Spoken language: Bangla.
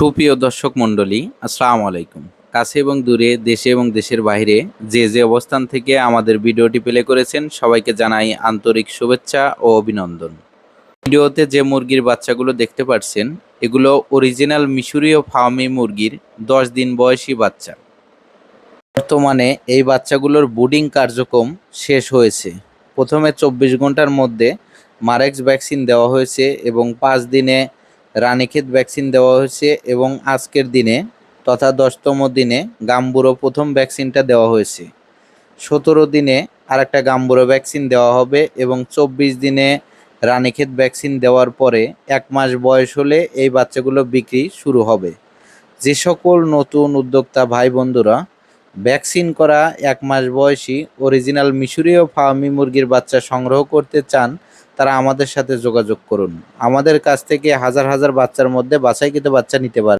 সুপ্রিয় দর্শক মণ্ডলী, আসসালামু আলাইকুম। কাছে এবং দূরে, দেশে এবং দেশের বাইরে যে যে অবস্থান থেকে আমাদের ভিডিওটি প্লে করেছেন, সবাইকে জানাই আন্তরিক শুভেচ্ছা ও অভিনন্দন। ভিডিওতে যে মুরগির বাচ্চাগুলো দেখতে পাচ্ছেন এগুলো অরিজিনাল মিশরীয় ফার্মি মুরগির দশ দিন বয়সী বাচ্চা। বর্তমানে এই বাচ্চাগুলোর বুডিং কার্যক্রম শেষ হয়েছে। প্রথমে চব্বিশ ঘণ্টার মধ্যে মারেক্স ভ্যাকসিন দেওয়া হয়েছে এবং পাঁচ দিনে রানীক্ষেত ভ্যাকসিন দেওয়া হয়েছে এবং আজকের দিনে তথা দশতম দিনে গাম্বুরো প্রথম ভ্যাকসিনটা দেওয়া হয়েছে। সতেরো দিনে আরেকটা গাম্বুরো ভ্যাকসিন দেওয়া হবে এবং চব্বিশ দিনে রানীক্ষেত ভ্যাকসিন দেওয়ার পরে এক মাস বয়স হলে এই বাচ্চাগুলো বিক্রি শুরু হবে। যে সকল নতুন উদ্যোক্তা ভাই বন্ধুরা ভ্যাকসিন করা এক মাস বয়সী অরিজিনাল মিশরীয় ফার্মি মুরগির বাচ্চা সংগ্রহ করতে চান তারা আমাদের সাথে যোগাযোগ করুন। আমাদের কাছ থেকে হাজার হাজার বাচ্চার মধ্যে বাছাইকৃত বাচ্চা নিতে পারে।